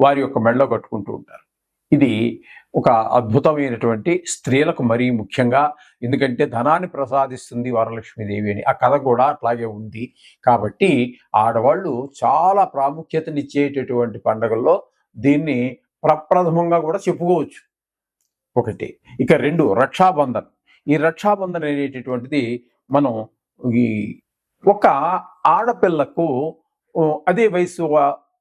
వారి యొక్క మెడలో కట్టుకుంటూ ఉంటారు. ఇది ఒక అద్భుతమైనటువంటి స్త్రీలకు మరీ ముఖ్యంగా ఎందుకంటే ధనాన్ని ప్రసాదిస్తుంది వరలక్ష్మీదేవి అని. ఆ కథ కూడా అట్లాగే ఉంది. కాబట్టి ఆడవాళ్ళు చాలా ప్రాముఖ్యతనిచ్చేటటువంటి పండుగల్లో దీన్ని ప్రప్రథమంగా కూడా చెప్పుకోవచ్చు. ఒకటి. ఇక రెండు రక్షాబంధన్. ఈ రక్షాబంధన్ అనేటటువంటిది మనం ఈ ఒక ఆడపిల్లకు అదే వయసు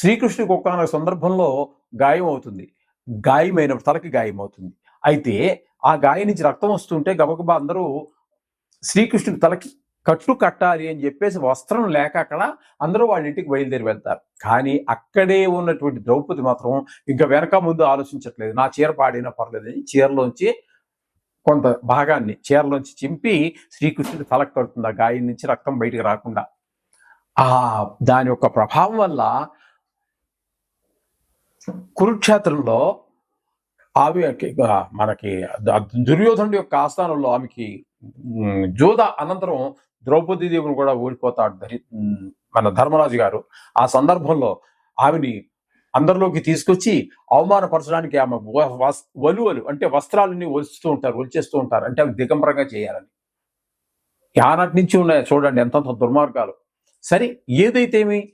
శ్రీకృష్ణుడికి ఒకానొక సందర్భంలో గాయం అవుతుంది. గాయమైన తలకి గాయం అవుతుంది. అయితే ఆ గాయం నుంచి రక్తం వస్తుంటే గబగబా అందరూ శ్రీకృష్ణుడి తలకి కట్టు కట్టాలి అని చెప్పేసి వస్త్రం లేక అక్కడ అందరూ వాళ్ళ ఇంటికి బయలుదేరి వెళ్తారు. కానీ అక్కడే ఉన్నటువంటి ద్రౌపది మాత్రం ఇంకా వెనక ముందు ఆలోచించట్లేదు. నా చీర పాడినా పర్లేదని చీరలోంచి కొంత భాగాన్ని చీరలోంచి చింపి శ్రీకృష్ణుడి తలకు కడుతుంది ఆ గాయం నుంచి రక్తం బయటికి రాకుండా. ఆ దాని యొక్క ప్రభావం వల్ల కురుక్షేత్రంలో ఆమె మనకి ద- దుర్యోధనుడి యొక్క ఆస్థానంలో ఆమెకి ఉమ్, అనంతరం ద్రౌపది దేవుని కూడా ఓడిపోతాడు మన ధర్మరాజు గారు. ఆ సందర్భంలో ఆమెని అందరిలోకి తీసుకొచ్చి అవమానపరచడానికి ఆమె వ- వలువలు అంటే వస్త్రాలని ఒలుస్తూ ఉంటారు ఒలిచేస్తూ ఉంటారు. అంటే అవి దిగంబరంగా చేయాలని. ఆనాటి నుంచి ఉన్నాయి చూడండి ఎంతంత దుర్మార్గాలు. సరే ఏదైతేమి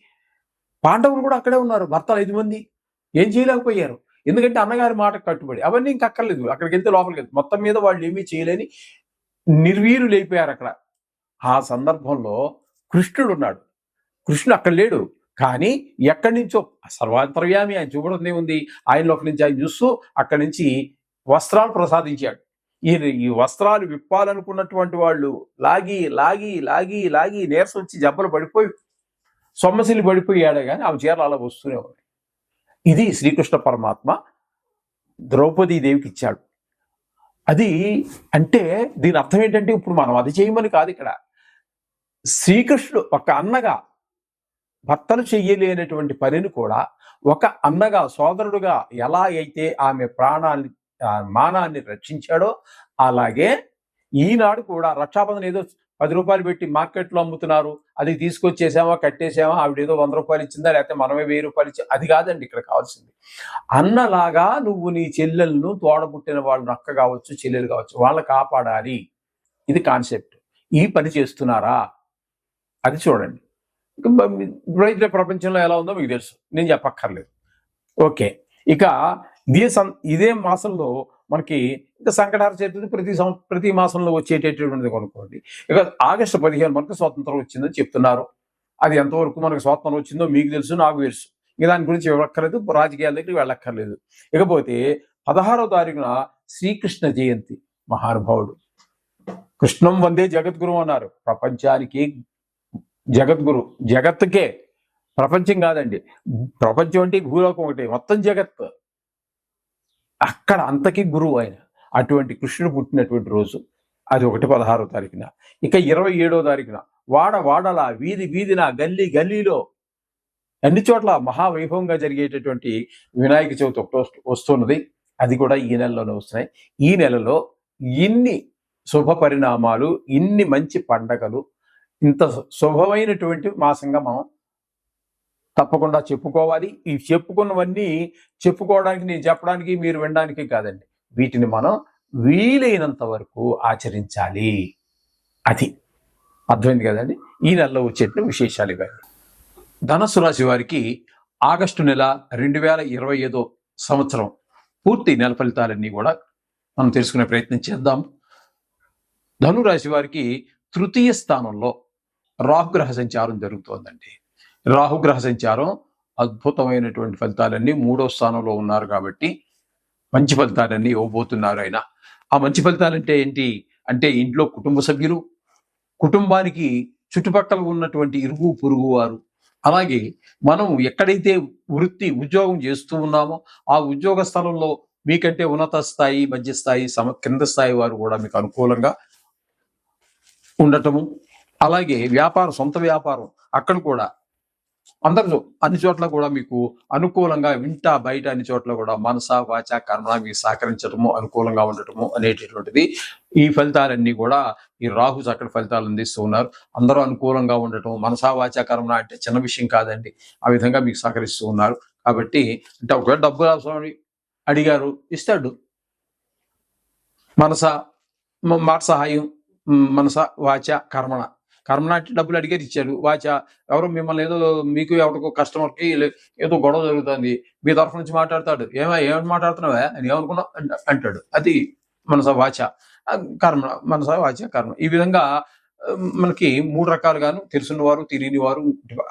పాండవులు కూడా అక్కడే ఉన్నారు. భర్తలు ఐదు మంది. ఏం చేయలేకపోయారు? ఎందుకంటే అన్నగారి మాట కట్టుబడి. అవన్నీ ఇంక అక్కర్లేదు. అక్కడికి వెళ్తే లోపలికి వెళ్తే మొత్తం మీద వాళ్ళు ఏమీ చేయలేని నిర్వీరులు అయిపోయారు అక్కడ. ఆ సందర్భంలో కృష్ణుడు ఉన్నాడు. కృష్ణుడు అక్కడ లేడు. కానీ ఎక్కడి నుంచో సర్వాంతర్యామి ఆయన చూపడం ఉంది. ఆయనలోకి నుంచి ఆయన చూస్తూ అక్కడి నుంచి వస్త్రాలు ప్రసాదించాడు. ఈ ఈ వస్త్రాలు విప్పాలనుకున్నటువంటి వాళ్ళు లాగి లాగి లాగి లాగి నీరసం వచ్చి జబ్బలు పడిపోయి సొమ్మసిల్లి పడిపోయాడు కానీ ఆమె చీరలు అలా వస్తూనే ఉన్నాయి. ఇది శ్రీకృష్ణ పరమాత్మ ద్రౌపదీ దేవికి ఇచ్చాడు. అది అంటే దీని అర్థం ఏంటంటే ఇప్పుడు మనం అది చేయమని కాదు ఇక్కడ. శ్రీకృష్ణుడు ఒక అన్నగా భర్తలు చెయ్యలేనటువంటి పనిని కూడా ఒక అన్నగా సోదరుడుగా ఎలా అయితే ఆమె ప్రాణాన్ని మానాన్ని రక్షించాడో అలాగే ఈనాడు కూడా రక్షాబంధన ఏదో పది రూపాయలు పెట్టి మార్కెట్లో అమ్ముతున్నారు. అది తీసుకొచ్చేసామా కట్టేసామా ఆవిడ ఏదో వంద రూపాయలు ఇచ్చిందా లేకపోతే మనమే వెయ్యి రూపాయలు ఇచ్చి అది కాదండి ఇక్కడ కావాల్సింది. అన్నలాగా నువ్వు నీ చెల్లెలను తోడబుట్టిన వాళ్ళు అక్క కావచ్చు చెల్లెలు కావచ్చు వాళ్ళని కాపాడాలి. ఇది కాన్సెప్ట్. ఈ పని చేస్తున్నారా? అది చూడండి. ఇప్పుడైతే ప్రపంచంలో ఎలా ఉందో మీకు తెలుసు. నేను చెప్పక్కర్లేదు. ఓకే. ఇక ఇదే సం ఇదే మాసంలో మనకి ఇంకా సంకటార చతుర్థి ప్రతి సంవత్సరం ప్రతి మాసంలో వచ్చేటటువంటిది కొనుక్కోండి. ఇక ఆగస్టు పదిహేను మనకు స్వాతంత్రం వచ్చిందని చెప్తున్నారు. అది ఎంతవరకు మనకు స్వాతంత్రం వచ్చిందో మీకు తెలుసు నాకు తెలుసు. ఇక దాని గురించి వెళ్ళక్కర్లేదు రాజకీయాల దగ్గరికి వెళ్ళక్కర్లేదు. ఇకపోతే పదహారో తారీఖున శ్రీకృష్ణ జయంతి మహానుభావుడు. కృష్ణం వందే జగద్గురు అన్నారు. ప్రపంచానికి జగద్గురు. జగత్తుకే. ప్రపంచం కాదండి. ప్రపంచం అంటే భూలోకం ఒకటి. మొత్తం జగత్. అక్కడ అంతకి గురువు ఆయన. అటువంటి కృష్ణుడు పుట్టినటువంటి రోజు. అది ఒకటి పదహారో తారీఖున. ఇక ఇరవై ఏడో తారీఖున. వాడ వాడల వీధి వీధిన గల్లీ గల్లీలో అన్ని చోట్ల మహావైభవంగా జరిగేటటువంటి వినాయక చవితి ఒకటి వస్తున్నది. అది కూడా ఈ నెలలోనే వస్తున్నాయి. ఈ నెలలో ఇన్ని శుభ పరిణామాలు ఇన్ని మంచి పండగలు ఇంత శుభమైనటువంటి మాసంగా మనం తప్పకుండా చెప్పుకోవాలి. ఈ చెప్పుకున్నవన్నీ చెప్పుకోవడానికి నేను చెప్పడానికి మీరు వినడానికి కాదండి. వీటిని మనం వీలైనంత వరకు ఆచరించాలి. అది అర్థమైంది కదండి? ఈ నెలలో వచ్చేట విశేషాలు ఇవన్నీ ధనస్సు రాశి వారికి ఆగస్టు నెల రెండు వేల ఇరవై ఐదో సంవత్సరం పూర్తి నెల ఫలితాలన్నీ కూడా మనం తెలుసుకునే ప్రయత్నం చేద్దాం. ధనురాశి వారికి తృతీయ స్థానంలో రాహుగ్రహ సంచారం జరుగుతోందండి. రాహుగ్రహ సంచారం అద్భుతమైనటువంటి ఫలితాలన్నీ మూడో స్థానంలో ఉన్నారు కాబట్టి మంచి ఫలితాలన్నీ ఇవ్వబోతున్నారు ఆయన. ఆ మంచి ఫలితాలంటే ఏంటి? అంటే ఇంట్లో కుటుంబ సభ్యులు కుటుంబానికి చుట్టుపక్కల ఉన్నటువంటి ఇరుగు పొరుగు వారు. అలాగే మనం ఎక్కడైతే వృత్తి ఉద్యోగం చేస్తూ ఉన్నామో ఆ ఉద్యోగ స్థలంలో మీకంటే ఉన్నత స్థాయి మధ్య స్థాయి సమ కింద స్థాయి వారు కూడా మీకు అనుకూలంగా ఉండటము. అలాగే వ్యాపారం సొంత వ్యాపారం అక్కడ కూడా అందరు అన్ని చోట్ల కూడా మీకు అనుకూలంగా వింటా బయట అన్ని చోట్ల కూడా మనస వాచ కర్మ మీకు సహకరించడము అనుకూలంగా ఉండటము అనేటటువంటిది ఈ ఫలితాలన్నీ కూడా ఈ రాహు చక్కటి ఫలితాలు అందిస్తూ ఉన్నారు. అందరూ అనుకూలంగా ఉండటం మనసా వాచ కర్మ అంటే చిన్న విషయం కాదండి. ఆ విధంగా మీకు సహకరిస్తూ ఉన్నారు. కాబట్టి అంటే ఒకవేళ డబ్బు అవసరం అడిగారు ఇస్తాడు. మనస మాట సహాయం మనస వాచ కర్మణ కర్మణ డబ్బులు అడిగారు ఇచ్చారు. వాచ ఎవరు మిమ్మల్ని ఏదో మీకు ఎవరికో కస్టమర్కి ఏదో గొడవ జరుగుతుంది. మీ తరఫు నుంచి మాట్లాడతాడు. ఏమో ఏమని మాట్లాడుతున్నావా? అని ఏమనుకున్నావు అంటాడు. అది మనస వాచ. కర్మ మనస వాచ కర్మ. ఈ విధంగా మనకి మూడు రకాలుగాను తెలుసున్నవారు తెలియని వారు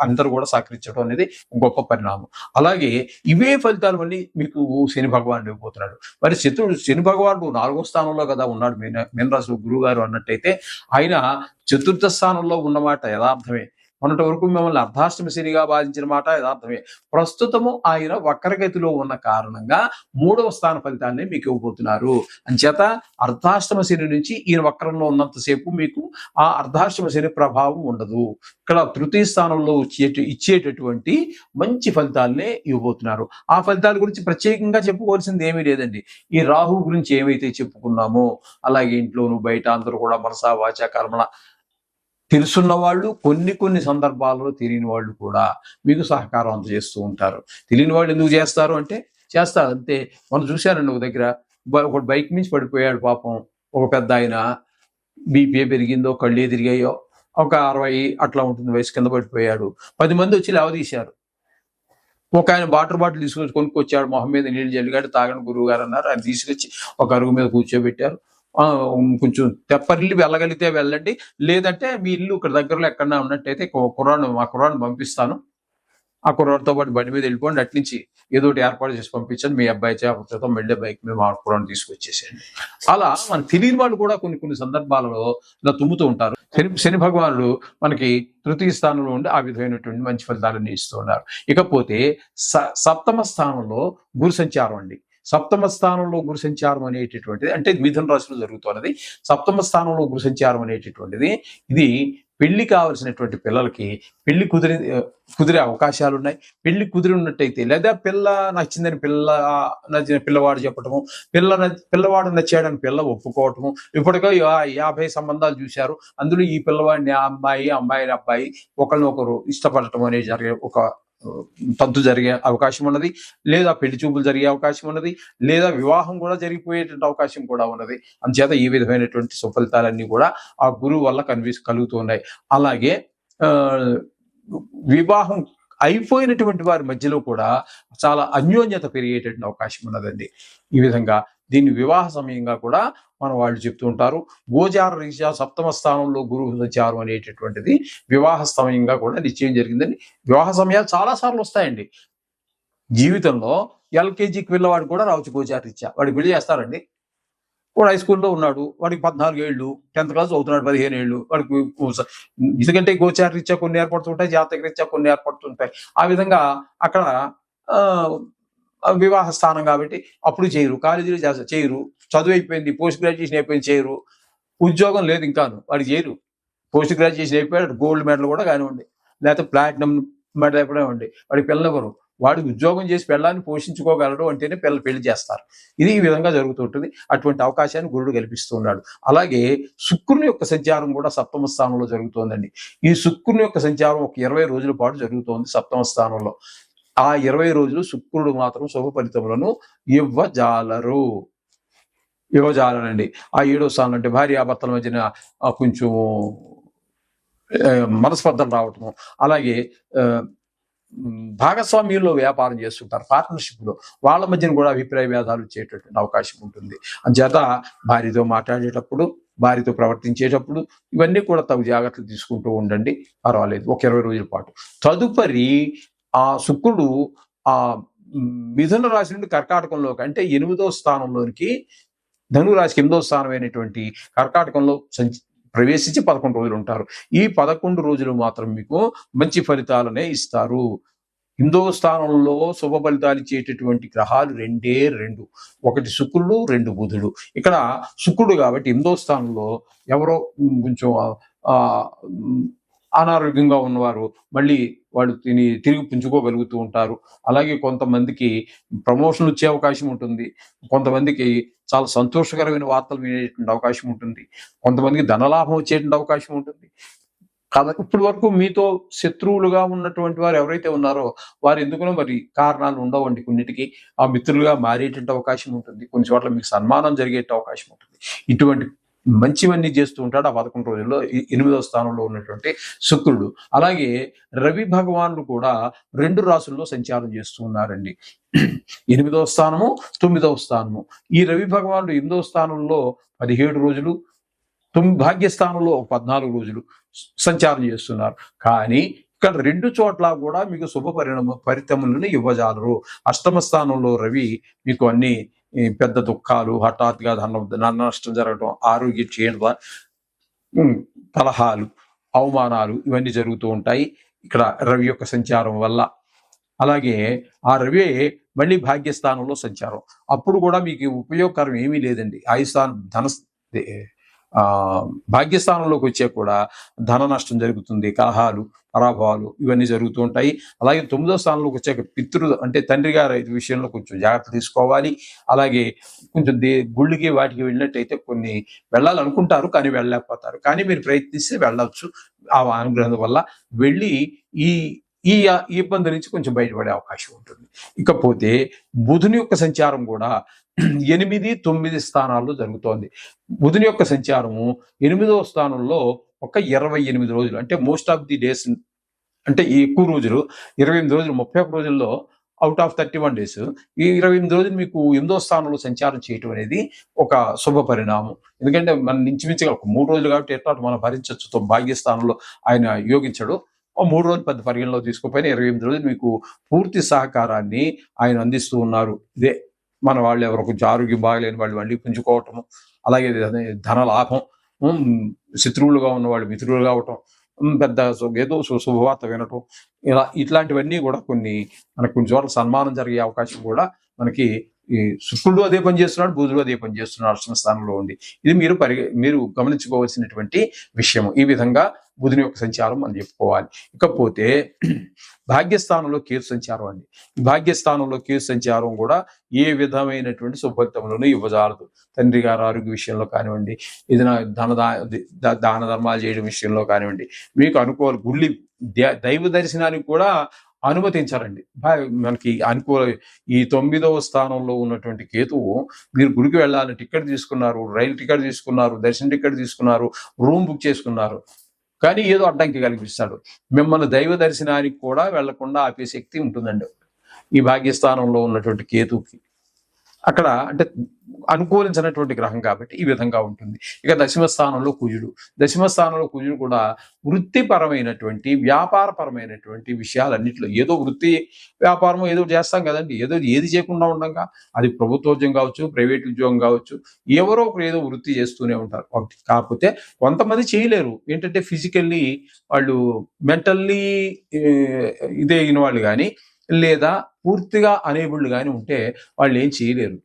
అందరూ కూడా సహకరించడం అనేది గొప్ప పరిణామం. అలాగే ఇవే ఫలితాలు మళ్ళీ మీకు శని భగవానుడు ఇవ్వబోతున్నాడు. మరి శత్రుడు శని భగవానుడు నాలుగో స్థానంలో కదా ఉన్నాడు మీన మీనరాశి గురువు గారు అన్నట్టయితే ఆయన చతుర్థ స్థానంలో ఉన్నమాట యథార్థమే. మొన్నటి వరకు మిమ్మల్ని అర్ధాష్టమి శనిగా బాధించిన మాట యథార్థమే. ప్రస్తుతము ఆయన వక్రగతిలో ఉన్న కారణంగా మూడవ స్థాన ఫలితాన్ని మీకు ఇవ్వబోతున్నారు. అంచేత అర్ధాష్టమ శని నుంచి ఈయన వక్రంలో ఉన్నంతసేపు మీకు ఆ అర్ధాష్టమ శని ప్రభావం ఉండదు. ఇక్కడ తృతీయ స్థానంలో వచ్చేట ఇచ్చేటటువంటి మంచి ఫలితాలనే ఇవ్వబోతున్నారు. ఆ ఫలితాల గురించి ప్రత్యేకంగా చెప్పుకోవాల్సింది ఏమీ లేదండి. ఈ రాహు గురించి ఏమైతే చెప్పుకున్నామో అలాగే ఇంట్లోనూ బయట అందరూ కూడా మనసా వాచ కర్మణ తెలుసున్న వాళ్ళు కొన్ని కొన్ని సందర్భాల్లో తెలియని వాళ్ళు కూడా మీకు సహకారం అందజేస్తూ ఉంటారు. తెలియని వాళ్ళు ఎందుకు చేస్తారు అంటే చేస్తారు అంతే. మనం చూశారండి ఒక దగ్గర ఒక బైక్ మించి పడిపోయాడు పాపం. ఒక పెద్ద ఆయన బీపీ పెరిగిందో కళ్ళే తిరిగాయో ఒక అరవై అట్లా ఉంటుంది వయసు కింద పడిపోయాడు. పది మంది వచ్చి లేవదీశారు. ఒక ఆయన వాటర్ బాటిల్ తీసుకొచ్చి కొనుక్కొచ్చాడు. మొహం మీద నీళ్ళు జల్లిగాడు తాగని గురువు గారు అన్నారు. ఆయన తీసుకొచ్చి ఒక అరుగు మీద కూర్చోబెట్టారు. కొంచెం తెప్పరిల్లి వెళ్ళగలిగితే వెళ్ళండి. లేదంటే మీ ఇల్లు ఇక్కడ దగ్గరలో ఎక్కడన్నా ఉన్నట్టయితే కు- మా కుర్రాడిని పంపిస్తాను. ఆ కుర్రాడితో పాటు బండి మీద వెళ్ళిపోండి. అట్నుంచి ఏదో ఒకటి ఏర్పాటు చేసి పంపించండి. మీ అబ్బాయి చేపతో మళ్ళీ బైక్ మీద మా కుర్రాన్ని తీసుకొచ్చేసేయండి. అలా మన తెలియని వాళ్ళు కూడా కొన్ని కొన్ని సందర్భాలలో ఇలా తుమ్ముతూ ఉంటారు. శని శని భగవానుడు మనకి తృతీయ స్థానంలో ఉండి ఆ విధమైనటువంటి మంచి ఫలితాలను ఇస్తూ ఉన్నారు. ఇకపోతే స సప్తమ స్థానంలో గురు సంచారం అండి. సప్తమ స్థానంలో గురు సంచారం అనేటటువంటిది అంటే మిథున రాశిలో జరుగుతున్నది. సప్తమ స్థానంలో గురు సంచారం అనేటటువంటిది ఇది పెళ్ళి కావలసినటువంటి పిల్లలకి పెళ్ళి కుదిరి కుదిరే అవకాశాలు ఉన్నాయి. పెళ్ళి కుదిరి ఉన్నట్టయితే లేదా పిల్ల నచ్చిందని పిల్ల నచ్చిన పిల్లవాడు చెప్పటము పిల్ల పిల్లవాడు నచ్చాడని పిల్ల ఒప్పుకోవటము ఇప్పటికే యాభై సంబంధాలు చూశారు. అందులో ఈ పిల్లవాడిని ఆ అమ్మాయి అమ్మాయిని అబ్బాయి ఒకరినొకరు ఇష్టపడటం అనేది జరిగే ఒక తంతు జరిగే అవకాశం ఉన్నది. లేదా పెళ్ళి చూపులు జరిగే అవకాశం ఉన్నది. లేదా వివాహం కూడా జరిగిపోయేటువంటి అవకాశం కూడా ఉన్నది. అందుచేత ఈ విధమైనటువంటి సుఫలితాలన్నీ కూడా ఆ గురువు వల్ల కనిపి కలుగుతున్నాయి. అలాగే వివాహం అయిపోయినటువంటి వారి మధ్యలో కూడా చాలా అన్యోన్యత పెరిగేటటువంటి అవకాశం ఉన్నదండి. ఈ విధంగా దీన్ని వివాహ సమయంగా కూడా మన వాళ్ళు చెప్తూ ఉంటారు. గోచార రీత్యా సప్తమ స్థానంలో గురువు వచ్చారు అనేటటువంటిది వివాహ సమయంగా కూడా నిశ్చయం జరిగిందని వివాహ సమయాలు చాలా సార్లు వస్తాయండి. జీవితంలో ఎల్కేజీకి పిల్లవాడు కూడా రావచ్చు గోచార రీత్యా వాడికి పెళ్ళి చేస్తారండి. వాడు హై స్కూల్లో ఉన్నాడు. వాడికి పద్నాలుగు ఏళ్ళు టెన్త్ క్లాస్ అవుతున్నాడు పదిహేను ఏళ్ళు. వాడికి ఎందుకంటే గోచార రీత్యా కొన్ని ఏర్పడుతుంటాయి జాతక రీత్యా కొన్ని ఏర్పడుతుంటాయి ఆ విధంగా అక్కడ ఆ వివాహ స్థానం కాబట్టి అప్పుడు చేయరు. కాలేజీలో చేస్తారు చేయరు. చదువు అయిపోయింది పోస్ట్ గ్రాడ్యుయేషన్ అయిపోయింది చేయరు. ఉద్యోగం లేదు ఇంకాను. వాడికి చేయరు. పోస్ట్ గ్రాడ్యుయేషన్ అయిపోయాడు. గోల్డ్ మెడల్ కూడా కానివ్వండి. లేకపోతే ప్లాటినం మెడల్ అయిపోయివ్వండి వాడికి పిల్లలు ఎవరు? వాడు ఉద్యోగం చేసి పిల్లల్ని పోషించుకోగలడు అంటేనే పిల్లలు పెళ్ళి చేస్తారు. ఇది ఈ విధంగా జరుగుతుంటుంది అటువంటి అవకాశాన్ని గురుడు కల్పిస్తున్నాడు అలాగే శుక్రుని యొక్క సంచారం కూడా సప్తమ స్థానంలో జరుగుతోందండి. ఈ శుక్రుని యొక్క సంచారం ఒక ఇరవై రోజుల పాటు జరుగుతోంది సప్తమ స్థానంలో. ఆ ఇరవై రోజులు శుక్రుడు మాత్రం శుభ ఫలితములను ఇవ్వజాలరు. ఇవ్వజాలనండి ఆ ఏడో స్థానం అంటే భార్యాభర్తల మధ్యన కొంచెము కొంచెం మనస్పర్ధలు రావటము. అలాగే భాగస్వామ్యంలో వ్యాపారం చేస్తుంటారు పార్ట్నర్షిప్లో. వాళ్ళ మధ్యన కూడా అభిప్రాయ భేదాలు వచ్చేటటువంటి అవకాశం ఉంటుంది. అంచేత భార్యతో మాట్లాడేటప్పుడు భార్యతో ప్రవర్తించేటప్పుడు ఇవన్నీ కూడా తగు జాగ్రత్తలు తీసుకుంటూ ఉండండి. పర్వాలేదు ఒక ఇరవై రోజుల పాటు. తదుపరి ఆ శుక్రుడు ఆ మిథున రాశి నుండి కర్కాటకంలోకి అంటే ఎనిమిదో స్థానంలోనికి ధనురాశికి ఎనిమిదో స్థానమైనటువంటి కర్కాటకంలో ప్రవేశించి పదకొండు రోజులు ఉంటారు. ఈ పదకొండు రోజులు మాత్రం మీకు మంచి ఫలితాలనే ఇస్తారు. ఎనిమిదో స్థానంలో శుభ ఫలితాలు ఇచ్చేటటువంటి గ్రహాలు రెండే రెండు. ఒకటి శుక్రుడు రెండు బుధుడు. ఇక్కడ శుక్రుడు కాబట్టి హిందో స్థానంలో ఎవరో కొంచెం అనారోగ్యంగా ఉన్నవారు మళ్ళీ వాళ్ళు తిని తిరిగి పుంజుకోగలుగుతూ ఉంటారు. అలాగే కొంతమందికి ప్రమోషన్ వచ్చే అవకాశం ఉంటుంది. కొంతమందికి చాలా సంతోషకరమైన వార్తలు వినేటువంటి అవకాశం ఉంటుంది. కొంతమందికి ధనలాభం వచ్చేటువంటి అవకాశం ఉంటుంది. కాబట్టి ఇప్పటి వరకు మీతో శత్రువులుగా ఉన్నటువంటి వారు ఎవరైతే ఉన్నారో వారు ఎందుకునో మరి కారణాలు ఉండవండి కొన్నిటికి. ఆ మిత్రులుగా మారేటువంటి అవకాశం ఉంటుంది. కొన్ని చోట్ల మీకు సన్మానం జరిగే అవకాశం ఉంటుంది. ఇటువంటి మంచివన్నీ చేస్తూ ఉంటాడు ఆ పదకొండు రోజుల్లో. ఎనిమిదవ స్థానంలో ఉన్నటువంటి శుక్రుడు. అలాగే రవి భగవానుడు కూడా రెండు రాసుల్లో సంచారం చేస్తూ ఉన్నారండి. ఎనిమిదవ స్థానము తొమ్మిదవ స్థానము. ఈ రవి భగవానుడు ఎనిమిదవ స్థానంలో పదిహేడు రోజులు తొమ్మిది భాగ్యస్థానంలో పద్నాలుగు రోజులు సంచారం చేస్తున్నారు. కానీ ఇక్కడ రెండు చోట్ల కూడా మీకు శుభ పరిణామ ఫలితములను ఇవ్వజాలరు. అష్టమ స్థానంలో రవి మీకు అన్ని పెద్ద దుఃఖాలు హఠాత్తుగా ధన ధన నష్టం జరగడం ఆరోగ్య క్షీణత తలహాలు కలహాలు అవమానాలు ఇవన్నీ జరుగుతూ ఉంటాయి. ఇక్కడ రవి యొక్క సంచారం వల్ల. అలాగే ఆ రవి మళ్ళీ భాగ్యస్థానంలో సంచారం. అప్పుడు కూడా మీకు ఉపయోగకరం ఏమీ లేదండి. ఆయుస్థానం ధన భాగ్యస్థానంలోకి వచ్చే కూడా ధన నష్టం జరుగుతుంది కలహాలు పరాభవాలు ఇవన్నీ జరుగుతూ ఉంటాయి. అలాగే తొమ్మిదో స్థానంలోకి వచ్చాక పితృ అంటే తండ్రి గారి విషయంలో కొంచెం జాగ్రత్త తీసుకోవాలి. అలాగే కొంచెం దే గుళ్ళకి వాటికి వెళ్ళినట్టయితే కొన్ని వెళ్ళాలనుకుంటారు కానీ వెళ్ళలేకపోతారు. కానీ మీరు ప్రయత్నిస్తే వెళ్ళవచ్చు ఆ అనుగ్రహం వల్ల వెళ్ళి ఈ ఈ ఇబ్బంది నుంచి కొంచెం బయటపడే అవకాశం ఉంటుంది. ఇకపోతే బుధుని యొక్క సంచారం కూడా ఎనిమిది తొమ్మిది స్థానాల్లో జరుగుతోంది. బుధుని యొక్క సంచారము ఎనిమిదవ స్థానంలో ఒక ఇరవై ఎనిమిది రోజులు అంటే మోస్ట్ ఆఫ్ ది డేస్ అంటే ఈ ఎక్కువ రోజులు ఇరవై ఎనిమిది రోజులు ముప్పై ఒక్క రోజుల్లో out of thirty one days ఈ ఇరవై ఎనిమిది రోజులు మీకు ఎనిమిదో స్థానంలో సంచారం చేయటం అనేది ఒక శుభ పరిణామం. ఎందుకంటే మన ఇంచుమించుగా ఒక మూడు రోజులు కాబట్టి ఎట్లా మనం భరించవచ్చు భాగ్యస్థానంలో ఆయన యోగించడు. మూడు రోజులు పెద్ద పరిగణలో తీసుకోపోయినా ఇరవై ఎనిమిది రోజులు మీకు పూర్తి సహకారాన్ని ఆయన అందిస్తూ ఉన్నారు. ఇదే మన వాళ్ళు ఎవరో కొంచెం ఆరోగ్యం బాగలేని వాళ్ళు మళ్ళీ పుంజుకోవటము అలాగే ధన- లాభం శత్రువులుగా ఉన్న వాళ్ళు మిత్రులుగా అవటం పెద్ద సు- ఏదో శుభవార్త వినటం ఇలా ఇట్లాంటివన్నీ కూడా కొన్ని మనకు కొన్ని చోట్ల సన్మానం జరిగే అవకాశం కూడా మనకి ఈ శుక్రుడు అదే పని చేస్తున్నాడు బుధుడు అదే పని చేస్తున్నాడు అష్టమ స్థానంలో ఉండి. ఇది మీరు పరి మీరు గమనించుకోవాల్సినటువంటి విషయం ఈ విధంగా బుధుని యొక్క సంచారం మనం చెప్పుకోవాలి. ఇకపోతే భాగ్యస్థానంలో కేతు సంచారం అండి. భాగ్యస్థానంలో కేతు సంచారం కూడా ఏ విధమైనటువంటి సుఫలితములను ఇవ్వజాలదు. తండ్రి గారు ఆరోగ్య విషయంలో కానివ్వండి ఏదైనా ధన దా- దాన ధర్మాలు చేయడం విషయంలో కానివ్వండి మీకు అనుకూల గుళ్ళి దైవ దర్శనానికి కూడా అనుమతించారండి. మనకి అనుకూల ఈ తొమ్మిదవ స్థానంలో ఉన్నటువంటి కేతువు మీరు గుడికి వెళ్ళాలని టికెట్ తీసుకున్నారు రైలు టికెట్ తీసుకున్నారు దర్శన టికెట్ తీసుకున్నారు రూమ్ బుక్ చేసుకున్నారు. కానీ ఏదో అడ్డంకి కల్పిస్తాడు మిమ్మల్ని దైవ దర్శనానికి కూడా వెళ్ళకుండా ఆపే శక్తి ఉంటుందండి. ఈ భాగ్యస్థానంలో ఉన్నటువంటి కేతుకి అక్కడ అంటే అనుకూలించినటువంటి గ్రహం కాబట్టి ఈ విధంగా ఉంటుంది. ఇక దశమ స్థానంలో కుజుడు. దశమ స్థానంలో కుజుడు కూడా వృత్తిపరమైనటువంటి వ్యాపారపరమైనటువంటి విషయాలన్నింటిలో ఏదో వృత్తి వ్యాపారం ఏదో చేస్తాం కదండి. ఏదో ఏది చేయకుండా ఉండగా. అది ప్రభుత్వ ఉద్యోగం కావచ్చు ప్రైవేట్ ఉద్యోగం కావచ్చు ఎవరో ఒకరు ఏదో వృత్తి చేస్తూనే ఉంటారు. ఒకటి కాకపోతే కొంతమంది చేయలేరు. ఏంటంటే ఫిజికల్లీ వాళ్ళు మెంటల్లీ ఇదే అయిన వాళ్ళు కానీ లేదా పూర్తిగా అనేబుల్ కానీ ఉంటే వాళ్ళు ఏం చేయలేరు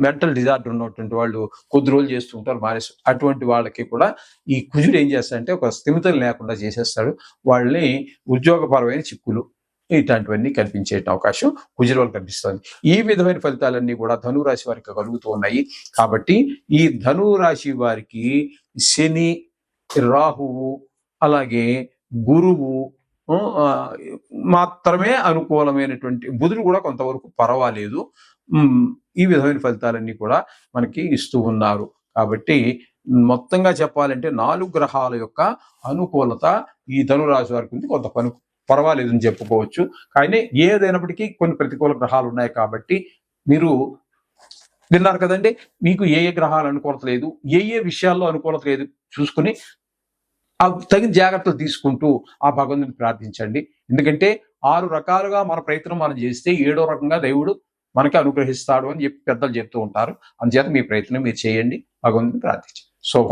మెంటల్ డిజార్డర్ ఉన్నటువంటి వాళ్ళు కొద్ది రోజులు చేస్తూ ఉంటారు మానేసి అటువంటి వాళ్ళకి కూడా ఈ కుజుడు ఏం చేస్తాడంటే ఒక స్థిమితం లేకుండా చేసేస్తాడు. వాళ్ళని ఉద్యోగపరమైన చిక్కులు ఇట్లాంటివన్నీ కనిపించే అవకాశం కుజుల కనిపిస్తుంది. ఈ విధమైన ఫలితాలన్నీ కూడా ధనురాశి వారికి కలుగుతూ ఉన్నాయి. కాబట్టి ఈ ధనురాశి వారికి శని రాహువు అలాగే గురువు మాత్రమే అనుకూలమైనటువంటి బుధుడు కూడా కొంతవరకు పర్వాలేదు. ఈ విధమైన ఫలితాలన్నీ కూడా మనకి ఇస్తూ ఉన్నారు. కాబట్టి మొత్తంగా చెప్పాలంటే నాలుగు గ్రహాల యొక్క అనుకూలత ఈ ధనురాశి వారికి ఉంది. కొంత పని పర్వాలేదు అని చెప్పుకోవచ్చు. కానీ ఏదైనప్పటికీ కొన్ని ప్రతికూల గ్రహాలు ఉన్నాయి కాబట్టి మీరు విన్నారు కదండి. మీకు ఏ ఏ గ్రహాలు అనుకూలత లేదు ఏ ఏ విషయాల్లో అనుకూలత లేదు చూసుకుని తగిన జాగ్రత్తలు తీసుకుంటూ ఆ భగవంతుని ప్రార్థించండి. ఎందుకంటే ఆరు రకాలుగా మన ప్రయత్నం మనం చేస్తే ఏడో రకంగా దేవుడు మనకి అనుగ్రహిస్తాడు అని చెప్పి పెద్దలు చెప్తూ ఉంటారు. అందుచేత మీ ప్రయత్నం మీరు చేయండి. భగవంతుని ప్రార్థించండి. శోభం.